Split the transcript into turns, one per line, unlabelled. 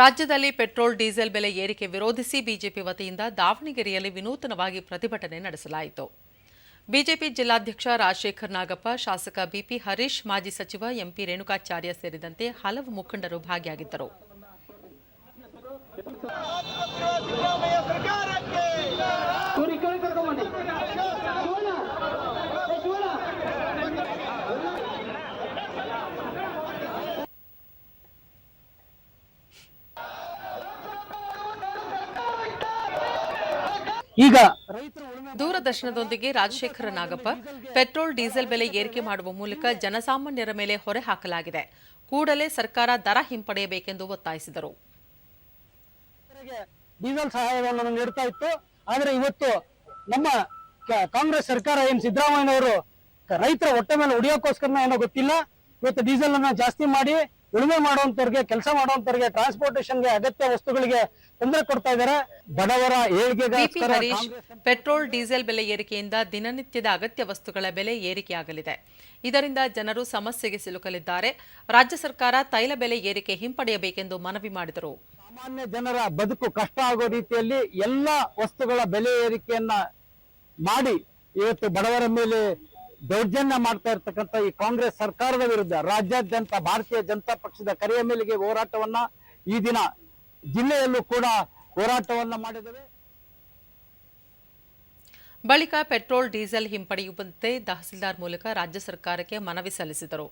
ರಾಜ್ಯದಲ್ಲಿ petrol, diesel ಬೆಲೆ ಏರಿಕೆ ವಿರೋಧಿಸಿ ಬಿಜೆಪಿ ವತಿಯಿಂದ ದಾವಣಗೆರೆಯಲ್ಲಿ ವಿನೂತನವಾಗಿ ಪ್ರತಿಭಟನೆ ನಡೆಸಲಾಯಿತು. ಬಿಜೆಪಿ ಜಿಲ್ಲಾಧ್ಯಕ್ಷ ರಾಜಶೇಖರ್ ನಾಗಪ್ಪ, ಶಾಸಕ ಬಿಪಿ ಹರೀಶ್, ಮಾಜಿ ಸಚಿವ ಎಂಪಿ ರೇಣುಕಾಚಾರ್ಯ ಸೇರಿದಂತೆ ಹಲವು ಮುಖಂಡರು ಭಾಗಿಯಾಗಿದ್ದರು.
ಈಗ
ದೂರದರ್ಶನದೊಂದಿಗೆ ರಾಜಶೇಖರ ನಾಗಪ್ಪ ಪೆಟ್ರೋಲ್ ಡೀಸೆಲ್ ಬೆಲೆ ಏರಿಕೆ ಮಾಡುವ ಮೂಲಕ ಜನಸಾಮಾನ್ಯರ ಮೇಲೆ ಹೊರೆ ಹಾಕಲಾಗಿದೆ. ಕೂಡಲೇ ಸರ್ಕಾರ ದರ ಹಿಂಪಡೆಯಬೇಕೆಂದು ಒತ್ತಾಯಿಸಿದರು.
ಡೀಸೆಲ್ ಸಹಾಯವನ್ನು ನೀಡ್ತಾ ಇತ್ತು. ಆದರೆ ಇವತ್ತು ನಮ್ಮ ಕಾಂಗ್ರೆಸ್ ಸರ್ಕಾರ ಏನ್ ಸಿದ್ದರಾಮಯ್ಯನವರು ರೈತರ ಹೊಟ್ಟೆ ಮೇಲೆ ಹೊಡಿಯೋಕ್ಕೋಸ್ಕರ ಏನೋ ಗೊತ್ತಿಲ್ಲ. ಇವತ್ತು ಡೀಸೆಲ್ ಅನ್ನ ಜಾಸ್ತಿ ಮಾಡಿ ಉಳುಮೆ ಮಾಡುವಂತವ್ರಿಗೆ ಕೆಲಸ ಮಾಡುವಂತವ್ರಿಗೆ ಟ್ರಾನ್ಸ್ಪೋರ್ಟೇಷನ್ಗೆ ಅಗತ್ಯ ವಸ್ತುಗಳಿಗೆ ತೊಂದರೆ ಕೊಡ್ತಾ ಇದ್ದಾರೆ. ಬಡವರ ಏಳಿಗೆ
ಪೆಟ್ರೋಲ್ ಡೀಸೆಲ್ ಬೆಲೆ ಏರಿಕೆಯಿಂದ ದಿನನಿತ್ಯದ ಅಗತ್ಯ ವಸ್ತುಗಳ ಬೆಲೆ ಏರಿಕೆಯಾಗಲಿದೆ. ಇದರಿಂದ ಜನರು ಸಮಸ್ಯೆಗೆ ಸಿಲುಕಲಿದ್ದಾರೆ. ರಾಜ್ಯ ಸರ್ಕಾರ ತೈಲ ಬೆಲೆ ಏರಿಕೆ ಹಿಂಪಡೆಯಬೇಕೆಂದು ಮನವಿ ಮಾಡಿದರು.
ಸಾಮಾನ್ಯ ಜನರ ಬದುಕು ಕಷ್ಟ ಆಗೋ ರೀತಿಯಲ್ಲಿ ಎಲ್ಲ ವಸ್ತುಗಳ ಬೆಲೆ ಏರಿಕೆಯನ್ನ ಮಾಡಿ ಇವತ್ತು ಬಡವರ ಮೇಲೆ ದೌರ್ಜನ್ಯ ಮಾಡ್ತಾ ಇರ್ತಕ್ಕಂಥ ಈ ಕಾಂಗ್ರೆಸ್ ಸರ್ಕಾರದ ವಿರುದ್ಧ ರಾಜ್ಯಾದ್ಯಂತ ಭಾರತೀಯ ಜನತಾ ಪಕ್ಷದ ಕರೆಯ ಮೇಲೆಗೆ ಹೋರಾಟವನ್ನ ಈ ದಿನ ಜಿಲ್ಲೆಯಲ್ಲೂ ಕೂಡ ಹೋರಾಟವನ್ನ ಮಾಡಿದ್ದೇವೆ
ಬಳಿಕ ಪೆಟ್ರೋಲ್, ಡೀಸೆಲ್ ಹಿಂಪಡೆಯುವಂತೆ ತಹಸೀಲ್ದಾರ್ ಮೂಲಕ ರಾಜ್ಯ ಸರ್ಕಾರಕ್ಕೆ ಮನವಿ ಸಲ್ಲಿಸಿದರು.